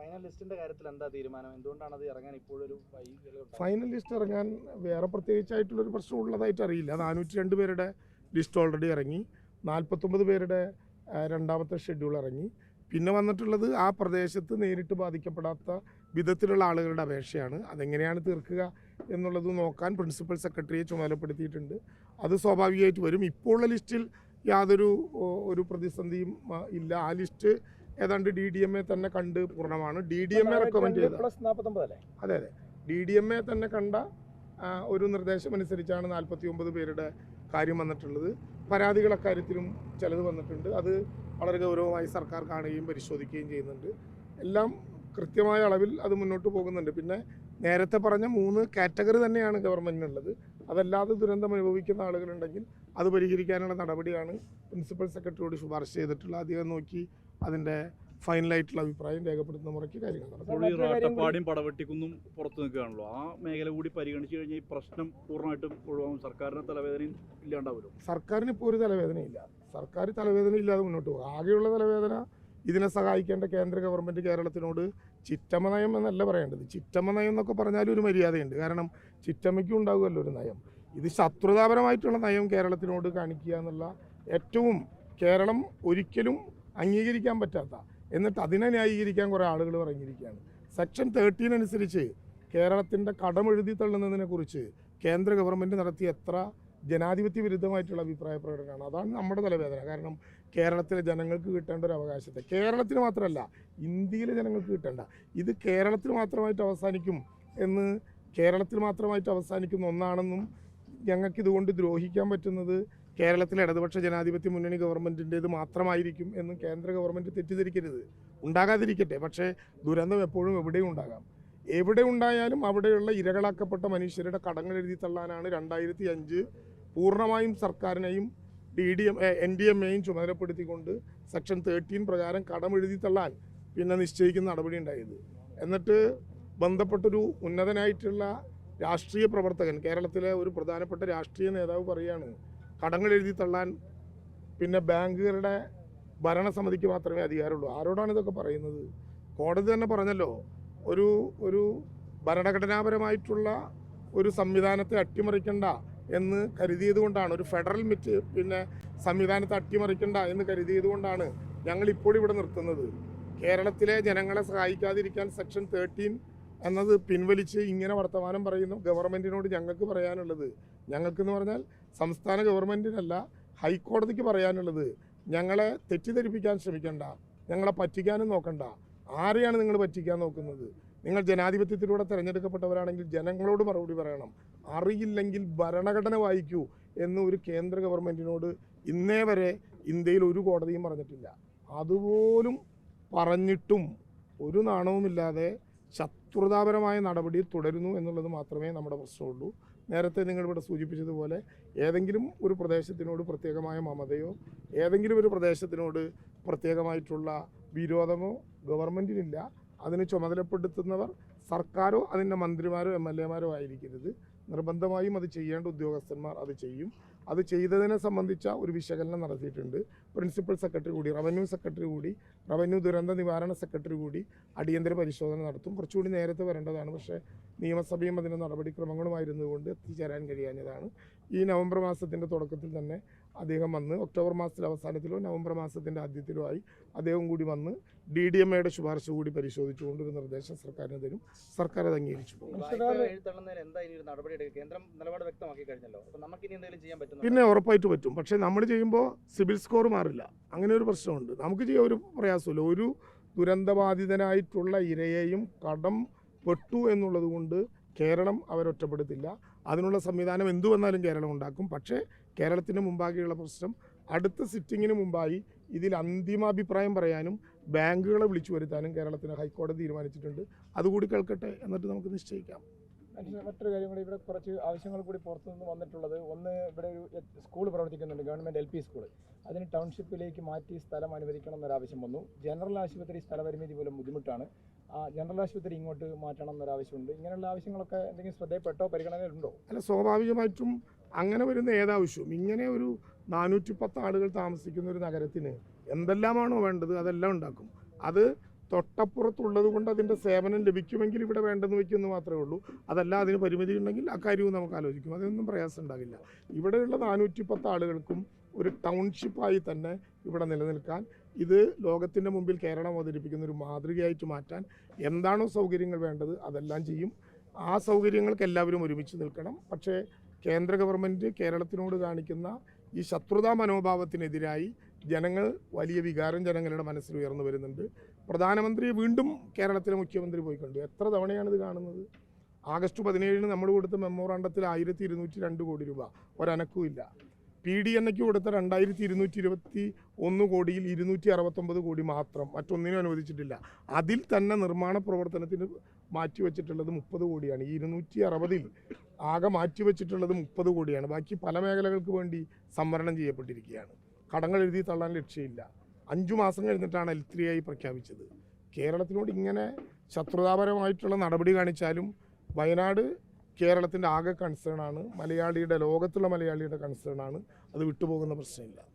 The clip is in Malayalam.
ഫൈനൽ ലിസ്റ്റിന്റെ കാര്യത്തിൽ എന്താ തീരുമാനം? എന്തുകൊണ്ടാണ് അത് ഇറങ്ങാൻ ഇപ്പോഴൊരു? ഫൈനൽ ലിസ്റ്റ് ഇറങ്ങാൻ വേറെ പ്രത്യേകിച്ചായിട്ടുള്ളൊരു പ്രശ്നം ഉള്ളതായിട്ട് അറിയില്ല. നാനൂറ്റി രണ്ട് പേരുടെ ലിസ്റ്റ് ഓൾറെഡി ഇറങ്ങി. നാൽപ്പത്തൊമ്പത് പേരുടെ രണ്ടാമത്തെ ഷെഡ്യൂൾ ഇറങ്ങി. പിന്നെ വന്നിട്ടുള്ളത് ആ പ്രദേശത്ത് നേരിട്ട് ബാധിക്കപ്പെടാത്ത വിധത്തിലുള്ള ആളുകളുടെ അപേക്ഷയാണ്. അതെങ്ങനെയാണ് തീർക്കുക എന്നുള്ളത് നോക്കാൻ പ്രിൻസിപ്പൽ സെക്രട്ടറിയെ ചുമതലപ്പെടുത്തിയിട്ടുണ്ട്. അത് സ്വാഭാവികമായിട്ട് വരും. ഇപ്പോൾ ഉള്ള ലിസ്റ്റിൽ യാതൊരു ഒരു പ്രതിസന്ധിയും ഇല്ല. ആ ലിസ്റ്റ് ഏതാണ്ട് ഡി ഡി എം എ തന്നെ കണ്ട് പൂർണമാണ്. D D M A recommend ചെയ്ത അതെ അതെ. ഡി ഡി എം എ തന്നെ കണ്ട ഒരു നിർദ്ദേശം അനുസരിച്ചാണ് നാൽപ്പത്തി ഒമ്പത് പേരുടെ കാര്യം വന്നിട്ടുള്ളത്. പരാതികൾ അക്കാര്യത്തിലും ചിലത് വന്നിട്ടുണ്ട്. അത് വളരെ ഗൗരവമായി സർക്കാർ കാണുകയും പരിശോധിക്കുകയും ചെയ്യുന്നുണ്ട്. എല്ലാം കൃത്യമായ അളവിൽ അത് മുന്നോട്ട് പോകുന്നുണ്ട്. പിന്നെ നേരത്തെ പറഞ്ഞ മൂന്ന് കാറ്റഗറി തന്നെയാണ് ഗവൺമെന്റിനുള്ളത് അതല്ലാതെ ദുരന്തം അനുഭവിക്കുന്ന ആളുകളുണ്ടെങ്കിൽ അത് പരിഹരിക്കാനുള്ള നടപടിയാണ് പ്രിൻസിപ്പൽ സെക്രട്ടറിയോട് ശുപാർശ ചെയ്തിട്ടുള്ളത്. അദ്ദേഹം നോക്കി അതിന്റെ ഫൈനലായിട്ടുള്ള അഭിപ്രായം രേഖപ്പെടുത്തുന്ന മുറയ്ക്ക് കാര്യങ്ങൾ നടക്കും. റാട്ടപ്പാടിയും പടവെട്ടിക്കുന്നും പുറത്തു നിൽക്കുകയാണല്ലോ. ആ മേഖല കൂടി പരിഗണിച്ചു കഴിഞ്ഞാൽ ഈ പ്രശ്നം പൂർണമായിട്ടും ഒഴിവാകും. സർക്കാരിന് തലവേദനയും ഇല്ലാണ്ടാവുമല്ലോ സർക്കാരിന് ഇപ്പോൾ ഒരു തലവേദനയില്ല. സർക്കാർ തലവേദന ഇല്ലാതെ മുന്നോട്ട് പോകും. ആകെയുള്ള തലവേദന ഇതിനെ സഹായിക്കേണ്ട കേന്ദ്ര ഗവൺമെന്റ് കേരളത്തിനോട് ചിറ്റമ്മ നയം എന്നല്ല പറയേണ്ടത്. ചിറ്റമ്മ നയം എന്നൊക്കെ പറഞ്ഞാലും ഒരു മര്യാദയുണ്ട്. കാരണം ചിറ്റമ്മയ്ക്കും ഉണ്ടാകുമല്ലോ ഒരു നയം. ഇത് ശത്രുതാപരമായിട്ടുള്ള നയം കേരളത്തിനോട് കാണിക്കുക എന്നുള്ള ഏറ്റവും കേരളം ഒരിക്കലും അംഗീകരിക്കാൻ പറ്റാത്ത. എന്നിട്ട് അതിനെ ന്യായീകരിക്കാൻ കുറേ ആളുകൾ പറഞ്ഞിരിക്കുകയാണ്. സെക്ഷൻ തേർട്ടീൻ അനുസരിച്ച് കേരളത്തിന്റെ കടമെഴുതി എഴുതി തള്ളുന്നതിനെ കുറിച്ച് കേന്ദ്ര ഗവൺമെന്റ് നടത്തിയ എത്ര ജനാധിപത്യ വിരുദ്ധമായിട്ടുള്ള അഭിപ്രായ പ്രകടനമാണ് അതാണ് നമ്മുടെ തലവേദന. കാരണം കേരളത്തിലെ ജനങ്ങൾക്ക് കിട്ടേണ്ട ഒരു അവകാശത്തെ കേരളത്തിന് മാത്രമല്ല ഇന്ത്യയിലെ ജനങ്ങൾക്ക് കിട്ടേണ്ട. ഇത് കേരളത്തിൽ മാത്രമായിട്ട് അവസാനിക്കും എന്ന് കേരളത്തിൽ മാത്രമായിട്ട് അവസാനിക്കുന്ന ഒന്നാണെന്നും ഞങ്ങൾക്കിതുകൊണ്ട് ദ്രോഹിക്കാൻ പറ്റുന്നത് കേരളത്തിലെ ഇടതുപക്ഷ ജനാധിപത്യ മുന്നണി ഗവൺമെന്റിന്റേത് മാത്രമായിരിക്കും എന്ന് കേന്ദ്ര ഗവൺമെന്റ് തെറ്റിദ്ധരിക്കരുത്. ഉണ്ടാകാതിരിക്കട്ടെ. പക്ഷേ ദുരന്തം എപ്പോഴും എവിടെയും ഉണ്ടാകാം. എവിടെ ഉണ്ടായാലും അവിടെയുള്ള ഇരകളാക്കപ്പെട്ട മനുഷ്യരുടെ കടങ്ങൾ എഴുതി തള്ളാനാണ് രണ്ടായിരത്തി അഞ്ച് പൂർണമായും സർക്കാരിനെയും D D M N D M എയും ചുമതലപ്പെടുത്തിക്കൊണ്ട് സെക്ഷൻ തേർട്ടീൻ പ്രകാരം കടം എഴുതി തള്ളാൻ പിന്നെ നിശ്ചയിക്കുന്ന നടപടി ഉണ്ടായത്. എന്നിട്ട് ബന്ധപ്പെട്ടൊരു ഉന്നതനായിട്ടുള്ള രാഷ്ട്രീയ പ്രവർത്തകൻ കേരളത്തിലെ ഒരു പ്രധാനപ്പെട്ട രാഷ്ട്രീയ നേതാവ് പറയാണ് കടങ്ങൾ എഴുതി തള്ളാൻ പിന്നെ ബാങ്കുകളുടെ ഭരണസമിതിക്ക് മാത്രമേ അധികാരമുള്ളൂ. ആരോടാണ് ഇതൊക്കെ പറയുന്നത്? കോടതി തന്നെ പറഞ്ഞല്ലോ ഒരു ഒരു ഭരണഘടനാപരമായിട്ടുള്ള ഒരു സംവിധാനത്തെ അട്ടിമറിക്കണ്ട എന്ന് കരുതിയത് കൊണ്ടാണ് ഒരു ഫെഡറൽ മിറ്റ് പിന്നെ സംവിധാനത്തെ അട്ടിമറിക്കണ്ട എന്ന് കരുതിയത് കൊണ്ടാണ് ഞങ്ങൾ ഇപ്പോൾ ഇവിടെ നിർത്തുന്നത്. കേരളത്തിലെ ജനങ്ങളെ സഹായിക്കാതിരിക്കാൻ സെക്ഷൻ തേർട്ടീൻ എന്നത് പിൻവലിച്ച് ഇങ്ങനെ വർത്തമാനം പറയുന്നു ഗവൺമെന്റിനോട് ഞങ്ങൾക്ക് പറയാനുള്ളത്. ഞങ്ങൾക്കെന്ന് പറഞ്ഞാൽ സംസ്ഥാന ഗവൺമെന്റിനല്ല ഹൈക്കോടതിക്ക് പറയാനുള്ളത് ഞങ്ങളെ തെറ്റിദ്ധരിപ്പിക്കാൻ ശ്രമിക്കണ്ട ഞങ്ങളെ പറ്റിക്കാനും നോക്കണ്ട. ആരെയാണ് നിങ്ങൾ പറ്റിക്കാൻ നോക്കുന്നത്? നിങ്ങൾ ജനാധിപത്യത്തിലൂടെ തിരഞ്ഞെടുക്കപ്പെട്ടവരാണെങ്കിൽ ജനങ്ങളോട് മറുപടി പറയണം. അറിയില്ലെങ്കിൽ ഭരണഘടന വായിക്കൂ എന്ന് ഒരു കേന്ദ്ര ഗവൺമെന്റിനോട് ഇന്നേ വരെ ഇന്ത്യയിൽ ഒരു കോടതിയും പറഞ്ഞിട്ടില്ല. അതുപോലും പറഞ്ഞിട്ടും ഒരു നാണവുമില്ലാതെ ശത്രുതാപരമായ നടപടി തുടരുന്നു എന്നുള്ളത് മാത്രമേ നമ്മുടെ പ്രശ്നമുള്ളൂ. നേരത്തെ നിങ്ങളിവിടെ സൂചിപ്പിച്ചതുപോലെ ഏതെങ്കിലും ഒരു പ്രദേശത്തിനോട് പ്രത്യേകമായ മമതയോ ഏതെങ്കിലും ഒരു പ്രദേശത്തിനോട് പ്രത്യേകമായിട്ടുള്ള വിരോധമോ ഗവൺമെന്റിനില്ല അതിന് ചുമതലപ്പെടുത്തുന്നവർ സർക്കാരോ അതിന്റെ മന്ത്രിമാരോ എം എൽ എമാരോ ആയിരിക്കരുത്. നിർബന്ധമായും അത് ചെയ്യേണ്ട ഉദ്യോഗസ്ഥന്മാർ അത് ചെയ്യും. അത് ചെയ്തതിനെ സംബന്ധിച്ച ഒരു വിശകലനം നടത്തിയിട്ടുണ്ട്. പ്രിൻസിപ്പൽ സെക്രട്ടറി കൂടി റവന്യൂ സെക്രട്ടറി കൂടി റവന്യൂ ദുരന്ത നിവാരണ സെക്രട്ടറി കൂടി അടിയന്തര പരിശോധന നടത്തും. കുറച്ചുകൂടി നേരത്തെ വരേണ്ടതാണ്. പക്ഷേ നിയമസഭയും അതിന്റെ നടപടിക്രമങ്ങളുമായിരുന്നതുകൊണ്ട് എത്തിച്ചേരാൻ കഴിയാഞ്ഞതാണ്. ഈ നവംബർ മാസത്തിന്റെ തുടക്കത്തിൽ തന്നെ അദ്ദേഹം വന്ന് ഒക്ടോബർ മാസത്തിലെ അവസാനത്തിലോ നവംബർ മാസത്തിന്റെ ആദ്യത്തിലോ ആയി അദ്ദേഹം കൂടി വന്ന് ഡി ഡി എം എയുടെ ശുപാർശ കൂടി പരിശോധിച്ചുകൊണ്ട് ഒരു നിർദ്ദേശം സർക്കാരിന് തരും. സർക്കാർ അത് അംഗീകരിച്ചു. പിന്നെ ഉറപ്പായിട്ട് പറ്റും. പക്ഷേ നമ്മൾ ചെയ്യുമ്പോൾ സിവിൽ സ്കോർ മാറില്ല. അങ്ങനെ ഒരു പ്രശ്നമുണ്ട്. നമുക്ക് ചെയ്യാൻ ഒരു പ്രയാസമില്ല. ഒരു ദുരന്തബാധിതനായിട്ടുള്ള ഇരയെയും കടം പെട്ടു എന്നുള്ളത് കൊണ്ട് കേരളം അവരൊറ്റപ്പെടുത്തില്ല. അതിനുള്ള സംവിധാനം എന്തു വന്നാലും കേരളം ഉണ്ടാക്കും. പക്ഷേ കേരളത്തിന് മുമ്പാകെയുള്ള പ്രശ്നം അടുത്ത സിറ്റിങ്ങിന് മുമ്പായി ഇതിൽ അന്തിമാഭിപ്രായം പറയാനും ബാങ്കുകളെ വിളിച്ചു വരുത്താനും കേരളത്തിന് ഹൈക്കോടതി തീരുമാനിച്ചിട്ടുണ്ട്. അതുകൂടി കേൾക്കട്ടെ എന്നിട്ട് നമുക്ക് നിശ്ചയിക്കാം. മറ്റൊരു കാര്യം കൂടി ഇവിടെ കുറച്ച് ആവശ്യങ്ങൾ കൂടി പുറത്തുനിന്ന് വന്നിട്ടുള്ളത്. ഒന്ന് ഇവിടെ ഒരു സ്കൂൾ പ്രവർത്തിക്കുന്നുണ്ട് ഗവൺമെന്റ് എൽ പി സ്കൂൾ അതിന് ടൗൺഷിപ്പിലേക്ക് മാറ്റി സ്ഥലം അനുവദിക്കണം എന്നൊരാവശ്യം വന്നു. ജനറൽ ആശുപത്രി സ്ഥലപരിമിതി മൂലം ബുദ്ധിമുട്ടാണ്. ആ ജനറൽ ആശുപത്രി ഇങ്ങോട്ട് മാറ്റണം എന്നൊരാവശ്യമുണ്ട്. ഇങ്ങനെയുള്ള ആവശ്യങ്ങളൊക്കെ എന്തെങ്കിലും ശ്രദ്ധയിൽപ്പെട്ടോ പരിഗണനയിലുണ്ടോ? അല്ല സ്വാഭാവികമായിട്ടും അങ്ങനെ വരുന്ന ഏതാവശ്യവും. ഇങ്ങനെ ഒരു നാനൂറ്റി പത്ത് ആളുകൾ താമസിക്കുന്ന ഒരു നഗരത്തിന് എന്തെല്ലാമാണോ വേണ്ടത് അതെല്ലാം ഉണ്ടാക്കും. അത് തൊട്ടപ്പുറത്തുള്ളത് കൊണ്ട് അതിന്റെ സേവനം ലഭിക്കുമെങ്കിൽ ഇവിടെ വേണ്ടെന്ന് വയ്ക്കുമെന്ന് മാത്രമേ ഉള്ളൂ. അതല്ല അതിന് പരിമിതി ഉണ്ടെങ്കിൽ ആ കാര്യവും നമുക്ക് ആലോചിക്കും. അതിനൊന്നും പ്രയാസം ഉണ്ടാകില്ല. ഇവിടെയുള്ള നാനൂറ്റി പത്ത് ആളുകൾക്കും ഒരു ടൗൺഷിപ്പായി തന്നെ ഇവിടെ നിലനിൽക്കാൻ ഇത് ലോകത്തിന്റെ മുമ്പിൽ കേരളം അവതരിപ്പിക്കുന്ന ഒരു മാതൃകയായിട്ട് മാറ്റാൻ എന്താണോ സൗകര്യങ്ങൾ വേണ്ടത് അതെല്ലാം ചെയ്യും. ആ സൗകര്യങ്ങൾക്ക് എല്ലാവരും ഒരുമിച്ച് നിൽക്കണം. പക്ഷേ കേന്ദ്ര ഗവൺമെന്റ് കേരളത്തിനോട് കാണിക്കുന്ന ഈ ശത്രുതാ മനോഭാവത്തിനെതിരായി ജനങ്ങൾ വലിയ വികാരം ജനങ്ങളുടെ മനസ്സിൽ ഉയർന്നു വരുന്നുണ്ട്. പ്രധാനമന്ത്രി വീണ്ടും കേരളത്തിലെ മുഖ്യമന്ത്രി പോയി കണ്ടു എത്ര തവണയാണിത് കാണുന്നത്? ആഗസ്റ്റ് പതിനേഴിന് നമ്മൾ കൊടുത്ത മെമ്മോറാണ്ടത്തിൽ ആയിരത്തി ഇരുന്നൂറ്റി രണ്ട് കോടി രൂപ. ഒരനക്കുമില്ല പി ഡി എന്നയ്ക്ക് കൊടുത്ത രണ്ടായിരത്തി ഇരുന്നൂറ്റി ഇരുപത്തി ഒന്ന് കോടിയിൽ ഇരുന്നൂറ്റി അറുപത്തൊമ്പത് കോടി മാത്രം. മറ്റൊന്നിനും അനുവദിച്ചിട്ടില്ല. അതിൽ തന്നെ നിർമ്മാണ പ്രവർത്തനത്തിന് മാറ്റിവെച്ചിട്ടുള്ളത് മുപ്പത് കോടിയാണ്. ഈ ഇരുന്നൂറ്റി അറുപതിൽ ആകെ മാറ്റിവെച്ചിട്ടുള്ളത് മുപ്പത് കോടിയാണ്. ബാക്കി പല മേഖലകൾക്ക് വേണ്ടി സംവരണം ചെയ്യപ്പെട്ടിരിക്കുകയാണ്. കടങ്ങൾ എഴുതി തള്ളാൻ ലക്ഷ്യമില്ല. അഞ്ചു മാസം കഴിഞ്ഞിട്ടാണ് എൽ ത്രീ ആയി പ്രഖ്യാപിച്ചത്. കേരളത്തിനോട് ഇങ്ങനെ ശത്രുതാപരമായിട്ടുള്ള നടപടി കാണിച്ചാലും വയനാട് കേരളത്തിന്റെ ആകെ കൺസേൺ ആണ്. മലയാളിയുടെ ലോകത്തുള്ള മലയാളിയുടെ കൺസേൺ ആണ്. അത് വിട്ടുപോകുന്ന പ്രശ്നമില്ല.